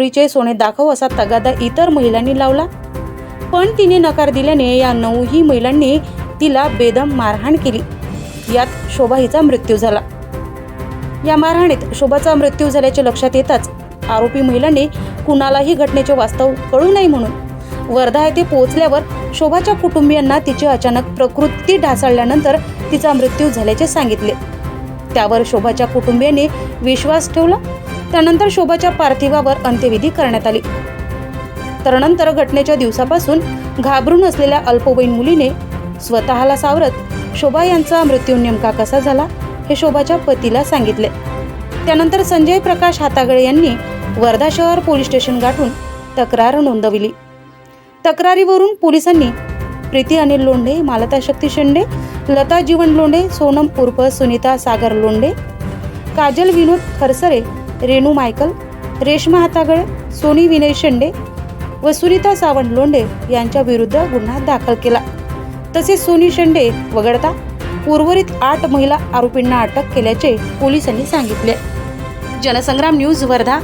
चोरीचे सोने दाखव असा तगादा इतर महिलांनी लावला. पण तिने नकार दिल्याने या नऊही महिलांनी तिला बेदम मारहाण केली. यात शोभा हिचा मृत्यू झाला. या मारहाणीत शोभाचा मृत्यू झाल्याचे लक्षात येताच आरोपी महिलांनी कुणालाही घटनेचे वास्तव कळू नये म्हणून वर्धा येथे पोहोचल्यावर शोभाच्या कुटुंबियांना तिची अचानक प्रकृती ढासळल्यानंतर तिचा मृत्यू झाल्याचे सांगितले. त्यावर शोभाच्या कुटुंबियांनी विश्वास ठेवला. त्यानंतर शोभाच्या पार्थिवावर अंत्यविधी करण्यात आली. तर नंतर घटनेच्या दिवसापासून घाबरून असलेल्या अल्पवयीन मुलीने स्वतःला सावरत शोभा यांचा मृत्यू नेमका कसा झाला हे शोभाच्या पतीला सांगितले. त्यानंतर संजय प्रकाश हातागळे यांनी वर्धा शहर पोलीस स्टेशन गाठून तक्रार नोंदविली. तक्रारीवरून पोलिसांनी प्रीती अनिल लोंढे मालता शक्ती शेंडे लता जीवन लोंढे सोनम उर्फ सुनीता सागर लोंढे काजल विनोद खरसरे रेणू मायकल रेश्मा हातागळे सोनी विनय शेंडे व सुनीता सावंत लोंढे यांच्या विरुद्ध गुन्हा दाखल केला. तसेच सोनी शेंडे वगळता उर्वरित आठ महिला आरोपींना अटक केल्याचे पोलिसांनी सांगितले. जनसंग्राम न्यूज वर्धा.